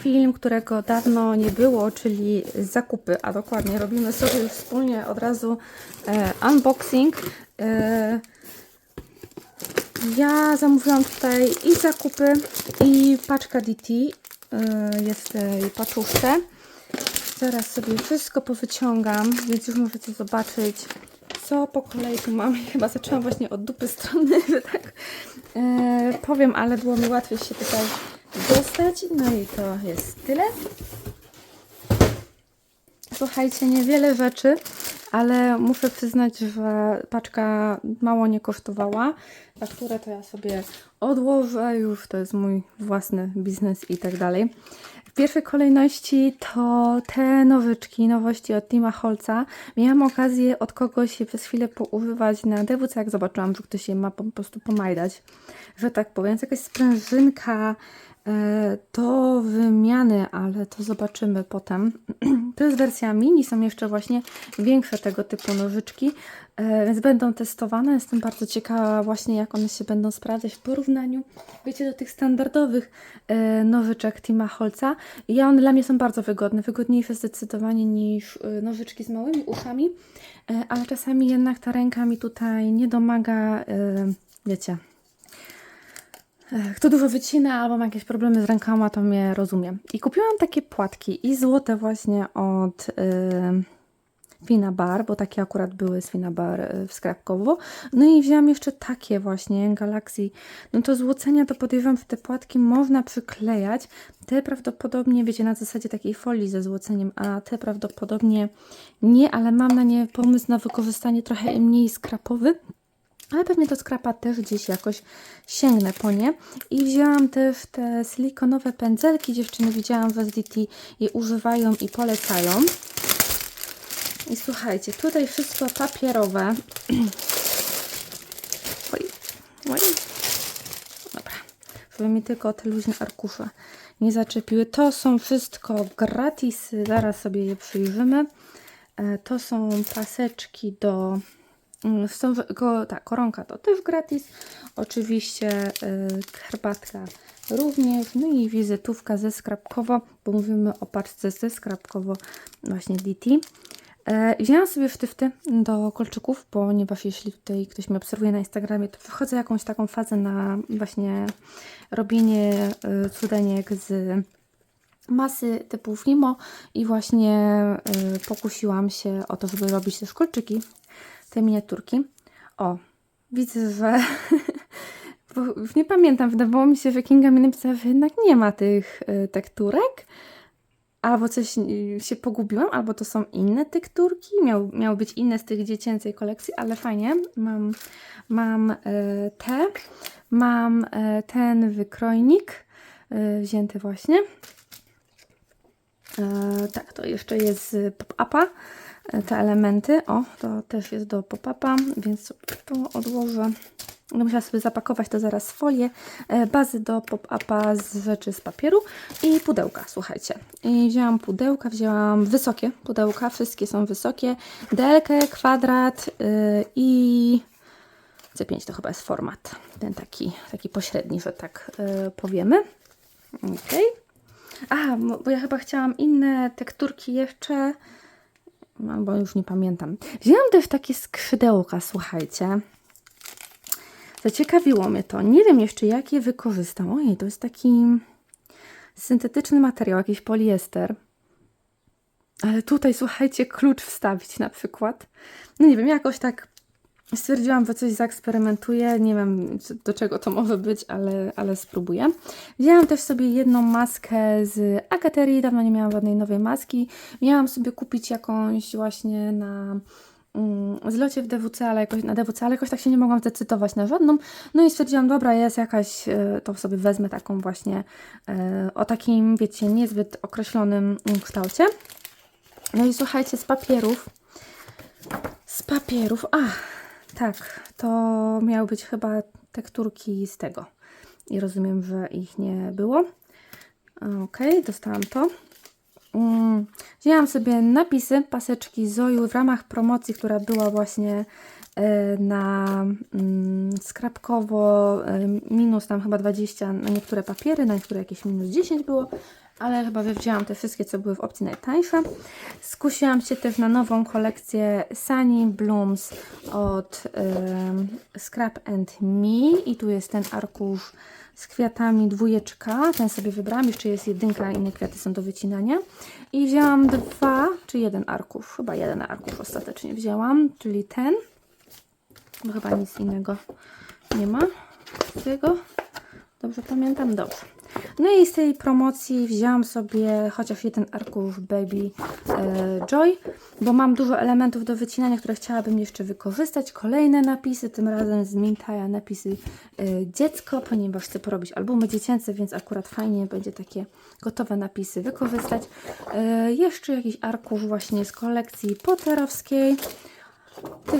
film, którego dawno nie było, czyli zakupy, a dokładnie robimy sobie już wspólnie od razu e, unboxing. E, ja zamówiłam tutaj i zakupy, i paczka DT. E, jest w tej paczuszce. Zaraz sobie wszystko powyciągam, więc już możecie zobaczyć, co po kolei tu mam. Chyba zaczęłam właśnie od dupy strony, tak e, powiem, ale było mi łatwiej się tutaj dostać. No i to jest tyle. Słuchajcie, niewiele rzeczy, ale muszę przyznać, że paczka mało nie kosztowała. Fakturę to ja sobie odłożę, już to jest mój własny biznes i tak dalej. W pierwszej kolejności to te nowyczki, nowości od Tima Holca. Miałam okazję od kogoś je przez chwilę poużywać na DWC, jak zobaczyłam, że ktoś je ma po prostu pomajdać, że tak powiem. Jakaś sprężynka e, do wymiany, ale to zobaczymy potem. To jest wersja mini, są jeszcze właśnie większe tego typu nożyczki, e, więc będą testowane. Jestem bardzo ciekawa właśnie, jak one się będą sprawdzać w porównaniu, wiecie, do tych standardowych e, nożyczek Tima Holca. I one dla mnie są bardzo wygodne, wygodniejsze zdecydowanie niż nożyczki z małymi uszami, ale czasami jednak ta ręka mi tutaj nie domaga, wiecie, kto dużo wycina albo ma jakieś problemy z rękoma, to mnie rozumie. I kupiłam takie płatki i złote właśnie od yy, Fina Bar, bo takie akurat były z Fina Bar y, w Skrapkowo. No i wzięłam jeszcze takie właśnie Galaxy. No to złocenia to podejrzewam, że te płatki można przyklejać. Te prawdopodobnie, wiecie, na zasadzie takiej folii ze złoceniem, a te prawdopodobnie nie, ale mam na nie pomysł na wykorzystanie trochę mniej skrapowy. Ale pewnie do skrapa też gdzieś jakoś sięgnę po nie. I wzięłam też te silikonowe pędzelki. Dziewczyny widziałam w SDT je używają i polecają. I słuchajcie, tutaj wszystko papierowe. Oj, oj. Dobra, żeby mi tylko te luźne arkusze nie zaczepiły. To są wszystko gratis. Zaraz sobie je przyjrzymy. E, To są paseczki do Są, ko, tak, koronka to też gratis. Oczywiście y, herbatka również. No i wizytówka ze skrapkowo, bo mówimy o paczce ze skrapkowo właśnie DT. E, wzięłam sobie sztyfty do kolczyków, ponieważ jeśli tutaj ktoś mnie obserwuje na Instagramie, to wchodzę jakąś taką fazę na właśnie robienie y, cudeńek z masy typu Fimo i właśnie y, pokusiłam się o to, żeby robić też kolczyki te miniaturki. O, widzę, że nie pamiętam, wydawało mi się, że Kinga mi napisała, że jednak nie ma tych y, tekturek. Albo coś y, się pogubiłam, albo to są inne tekturki. Miał, miały być inne z tych dziecięcej kolekcji, ale fajnie. Mam, mam y, te. Mam ten wykrojnik wzięty właśnie. Tak, to jeszcze jest z pop-upa te elementy. O, to też jest do pop-upa, więc to odłożę. Będę sobie zapakować to zaraz w folię. E, Bazy do pop-upa z rzeczy z papieru i pudełka, słuchajcie. I wzięłam pudełka, wzięłam wysokie pudełka, wszystkie są wysokie. Delkę, kwadrat yy, i C5 to chyba jest format. Ten taki, taki pośredni, że tak yy, powiemy. Okej. A, bo bo ja chyba chciałam inne tekturki jeszcze, albo już nie pamiętam. Wzięłam też takie skrzydełka, słuchajcie. Zaciekawiło mnie to. Nie wiem jeszcze, jak je wykorzystam. Ojej, to jest taki syntetyczny materiał, jakiś poliester. Ale tutaj, słuchajcie, klucz wstawić na przykład. No nie wiem, jakoś tak stwierdziłam, że coś zaeksperymentuję. Nie wiem, do czego to może być, ale, ale spróbuję. Wzięłam też sobie jedną maskę z Agaterii. Dawno nie miałam żadnej nowej maski. Miałam sobie kupić jakąś właśnie na mm, zlocie w DWC, ale jakoś, na DWC, ale jakoś tak się nie mogłam zdecydować na żadną. No i stwierdziłam, dobra, jest jakaś, e, to sobie wezmę taką właśnie e, o takim, wiecie, niezbyt określonym mm, kształcie. No i słuchajcie, z papierów, z papierów, a tak, to miały być chyba tekturki z tego. I rozumiem, że ich nie było. Okej, dostałam to. Mm, Wzięłam sobie napisy, paseczki Zoju w ramach promocji, która była właśnie na mm, skrapkowo e, minus tam chyba 20 na niektóre papiery, na niektóre jakieś minus 10 było, ale chyba wzięłam te wszystkie, co były w opcji najtańsze. Skusiłam się też na nową kolekcję Sunny Blooms od em, Scrap and Me i tu jest ten arkusz z kwiatami dwójeczka, ten sobie wybrałam, jeszcze jest jedynka, inne kwiaty są do wycinania. I wzięłam dwa, czy jeden arkusz, chyba jeden arkusz ostatecznie wzięłam, czyli ten, bo chyba nic innego nie ma z tego, dobrze pamiętam, dobrze. No i z tej promocji wzięłam sobie chociaż jeden arkusz Baby e, Joy, bo mam dużo elementów do wycinania, które chciałabym jeszcze wykorzystać. Kolejne napisy, tym razem z Mintaja napisy e, dziecko, ponieważ chcę porobić albumy dziecięce, więc akurat fajnie będzie takie gotowe napisy wykorzystać. E, jeszcze jakiś arkusz właśnie z kolekcji potterowskiej.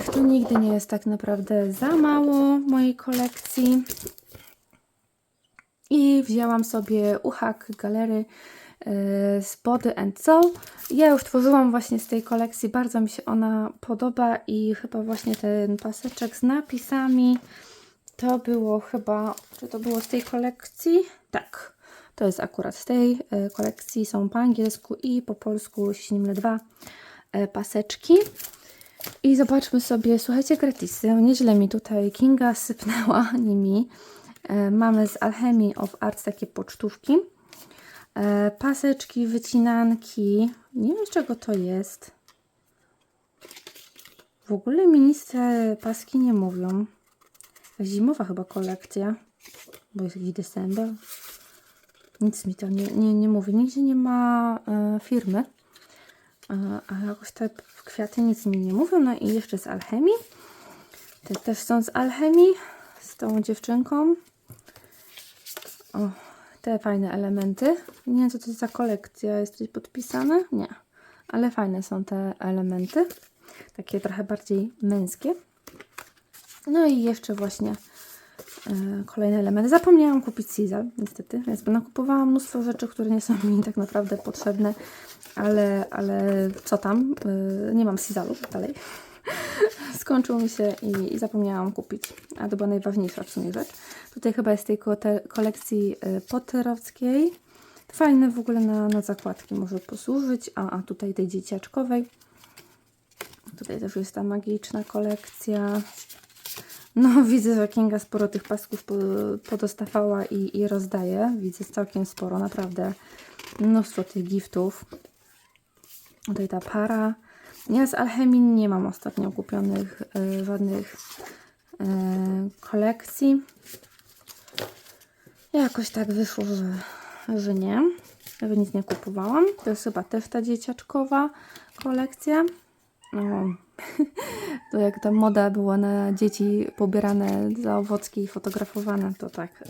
Tych tu nigdy nie jest tak naprawdę za mało w mojej kolekcji. I wzięłam sobie Uchak Galery e, z Body and Soul. Ja już tworzyłam właśnie z tej kolekcji, bardzo mi się ona podoba i chyba właśnie ten paseczek z napisami to było chyba, czy to było z tej kolekcji? Tak, to jest akurat z tej e, kolekcji, są po angielsku i po polsku, jeśli dwa e, paseczki. I zobaczmy sobie, słuchajcie, gratisy. Nieźle mi tutaj Kinga sypnęła nimi. E, mamy z Alchemy of Arts takie pocztówki. E, paseczki, wycinanki. Nie wiem z czego to jest. W ogóle ministre paski nie mówią. Zimowa chyba kolekcja. Bo jest jakiś december. Nic mi to nie, nie, nie mówi. Nigdzie nie ma e, firmy. E, a jakoś te kwiaty nic mi nie mówią. No i jeszcze z Alchemii. Te też są z Alchemii. Z tą dziewczynką. O, te fajne elementy. Nie wiem, co to za kolekcja. Jest coś podpisane? Nie. Ale fajne są te elementy. Takie trochę bardziej męskie. No i jeszcze właśnie e, kolejne elementy. Zapomniałam kupić Sizzle, niestety, więc nakupowałam mnóstwo rzeczy, które nie są mi tak naprawdę potrzebne, ale, ale co tam, e, nie mam Sizzle'u dalej. Skończył mi się i, i zapomniałam kupić, a to była najważniejsza w sumie rzecz. Tutaj chyba jest tej ko- te- kolekcji e, potterowskiej. Fajne w ogóle na, na zakładki może posłużyć, a, a tutaj tej dzieciaczkowej. Tutaj też jest ta magiczna kolekcja. No, widzę, że Kinga sporo tych pasków po, podostawała i, i rozdaje. Widzę całkiem sporo, naprawdę mnóstwo tych giftów. Tutaj ta para. Ja z Alchemii nie mam ostatnio kupionych e, żadnych e, kolekcji. Jakoś tak wyszło, że, że nie. Że nic nie kupowałam. To jest chyba też ta dzieciaczkowa kolekcja. No, to jak ta moda była na dzieci pobierane za owocki i fotografowane, to tak,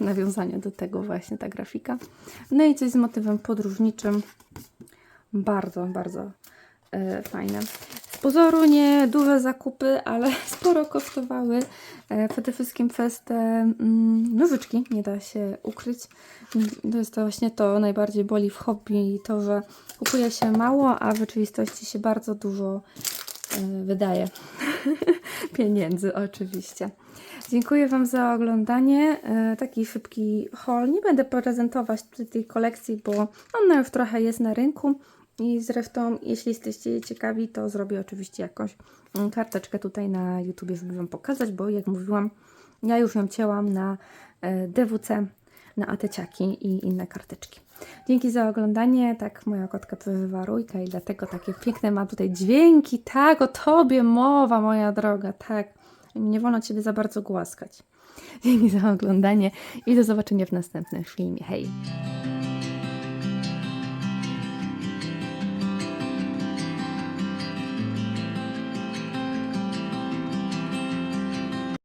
e, nawiązanie do tego właśnie ta grafika. No i coś z motywem podróżniczym. Bardzo, bardzo e, fajne. Z pozoru nie duże zakupy, ale sporo kosztowały. E, przede wszystkim przez te mm, nożyczki, nie da się ukryć. To jest to właśnie to najbardziej boli w hobby to, że kupuje się mało, a w rzeczywistości się bardzo dużo e, wydaje. Pieniędzy oczywiście. Dziękuję Wam za oglądanie. E, taki szybki haul. Nie będę prezentować tej kolekcji, bo ona już trochę jest na rynku. I zresztą, jeśli jesteście ciekawi, to zrobię oczywiście jakąś mm, karteczkę tutaj na YouTube, żeby Wam pokazać, bo jak mówiłam, ja już ją cięłam na e, DWC, na ateciaki i inne karteczki. Dzięki za oglądanie. Tak, moja kotka wywa rójka i dlatego takie piękne ma tutaj dźwięki. Tak, o Tobie mowa, moja droga, tak. Nie wolno Ciebie za bardzo głaskać. Dzięki za oglądanie i do zobaczenia w następnym filmie. Hej!